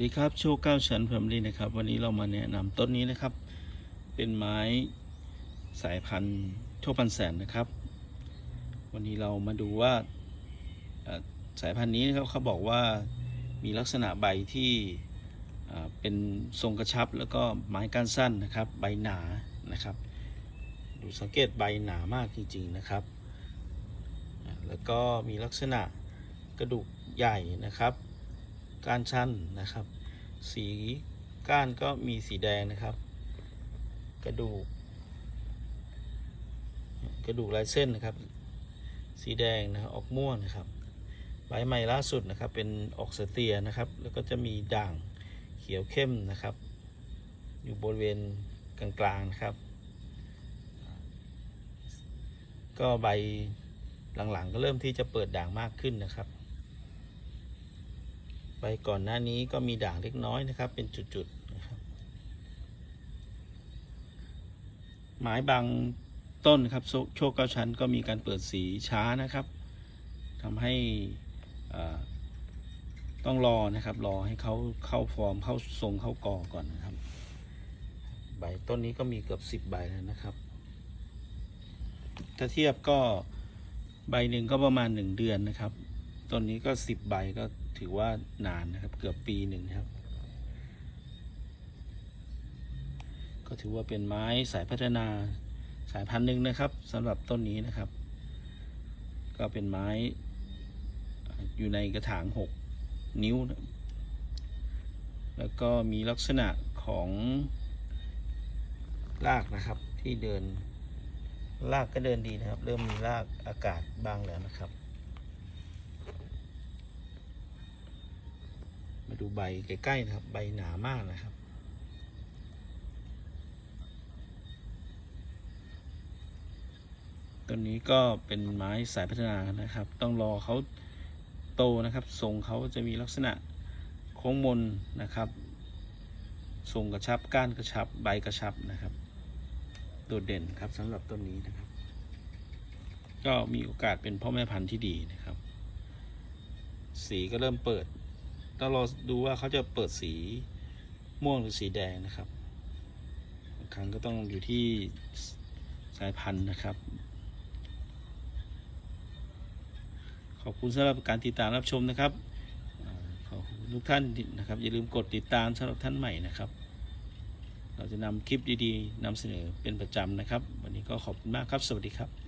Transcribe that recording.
สดีครับโชคเก้าชั้นเพิ่มดีนะครับ วันนี้เรามาแนะนำต้นนี้นะครับ เป็นไม้สายพันธุ์โชคพันแสนนะครับ วันนี้เรามาดูว่าสายพันธุ์นี้นะครับเขาบอกว่ามีลักษณะใบที่เป็นทรงกระชับแล้วก็ไม้ก้านสั้นนะครับ ใบหนานะครับ ดูสังเกตใบหนามากจริงๆนะครับ แล้วก็มีลักษณะกระดูกใหญ่นะครับก้านชั้นนะครับ สีก้านก็มีสีแดงนะครับ กระดูก กระดูกลายเส้นนะครับ สีแดงนะครับออกม่วงนะครับใบใหม่ล่าสุดนะครับ เป็นออกเสเตียนะครับ แล้วก็จะมีด่างเขียวเข้มนะครับ อยู่บริเวณกลางๆนะครับ ก็ใบหลังๆก็เริ่มที่จะเปิดด่างมากขึ้นนะครับ ใบก่อนหน้านี้ก็มีด่างเล็กน้อยนะครับ เป็นจุดๆนะครับไม้บางต้นครับโชคเก้าชั้นก็มีการเปิดสีช้านะครับทำให้ต้องรอนะครับ รอให้เขาเข้าฟอร์มเข้าทรงเข้ากอก่อนนะครับ ใบต้นนี้ก็มีเกือบสิบใบแล้วนะครับ ถ้าเทียบก็ใบหนึ่งก็ประมาณหนึ่งเดือนนะครับ ต้นนี้ก็สิบใบก็ถือว่านานนะครับ เกือบปีหนึ่งครับ ก็ถือว่าเป็นไม้สายพัฒนาสายพันธุ์หนึ่งนะครับสำหรับต้นนี้นะครับ ก็เป็นไม้อยู่ในกระถางหกนิ้วนะแล้วก็มีลักษณะของรากนะครับที่เดินรากก็เดินดีนะครับ เริ่มมีรากอากาศบ้างแล้วนะครับ มาดูใบใกล้ๆนะครับ ใบหนามากนะครับ ต้นนี้ก็เป็นไม้สายพัฒนานะครับ ต้องรอเขาโตนะครับ ทรงเขาจะมีลักษณะโค้งมนนะครับ ทรงกระชับก้านกระชับใบกระชับนะครับ โดดเด่นครับสำหรับต้นนี้นะครับ ก็มีโอกาสเป็นพ่อแม่พันธุ์ที่ดีนะครับ สีก็เริ่มเปิด ต้องรอดูว่าเขาจะเปิดสีม่วงหรือสีแดงนะครับครั้งก็ต้องอยู่ที่สายพันธุ์นะครับ ขอบคุณสำหรับการติดตามรับชมนะครับขอบคุณทุกท่านนะครับ อย่าลืมกดติดตามสำหรับท่านใหม่นะครับ เราจะนำคลิปดีๆนำเสนอเป็นประจำนะครับ วันนี้ก็ขอบคุณมากครับ สวัสดีครับ